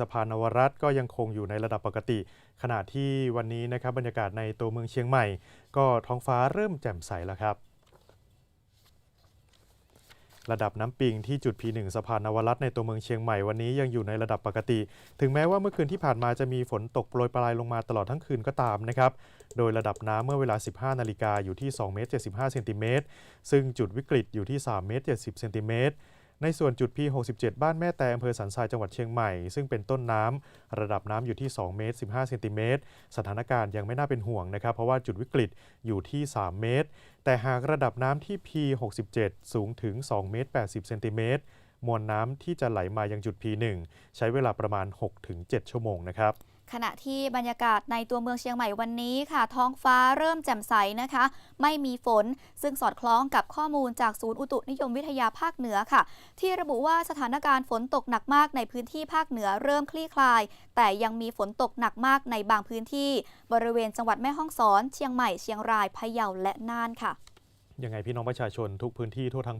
สะพานนวรัตก็ยังคงอยู่ในระดับปกติ ขณะที่วันนี้นะครับบรรยากาศในตัวเมืองเชียงใหม่ ก็ท้องฟ้าเริ่มแจ่มใสแล้วครับ ระดับน้ำปิงที่จุด P1 สะพานนวรัตในตัวเมืองเชียงใหม่วันนี้ยังอยู่ในระดับปกติ ถึงแม้ว่าเมื่อคืนที่ผ่านมาจะมีฝนตกโปรยปลายลงมาตลอดทั้งคืนก็ตามนะครับโดยระดับน้ำเมื่อเวลา 15 นาฬิกาอยู่ที่2เมตร75เซนติเมตรซึ่งจุดวิกฤตอยู่ที่3เมตร70เซนติเมตร ในส่วนจุด P67 บ้านแม่แตอำเภอสันทรายจังหวัดเชียงใหม่ ซึ่งเป็นต้นน้ำระดับน้ำอยู่ที่2เมตร15เซนติเมตรสถานการณ์ยังไม่น่าเป็นห่วงนะครับ เพราะว่าจุดวิกฤตอยู่ที่ 3 เมตร แต่หากระดับน้ำที่ P67 สูงถึง2เมตร80เซนติเมตรมวลน้ำที่จะไหลมายังจุด P1 ใช้เวลาประมาณ 6-7 ชั่วโมงนะครับ ขณะที่บรรยากาศในตัวเมืองเชียงใหม่วันนี้ค่ะ ท้องฟ้าเริ่มแจ่มใสนะคะ ไม่มีฝน ซึ่งสอดคล้องกับข้อมูลจากศูนย์อุตุนิยมวิทยาภาคเหนือค่ะ ที่ระบุว่าสถานการณ์ฝนตกหนักมากในพื้นที่ภาคเหนือเริ่มคลี่คลาย แต่ยังมีฝนตกหนักมากในบางพื้นที่ บริเวณจังหวัดแม่ฮ่องสอน เชียงใหม่เชียงรายพะเยาและน่านค่ะยังไงพี่น้องประชาชนทุกพื้นที่ทั่วทั้ง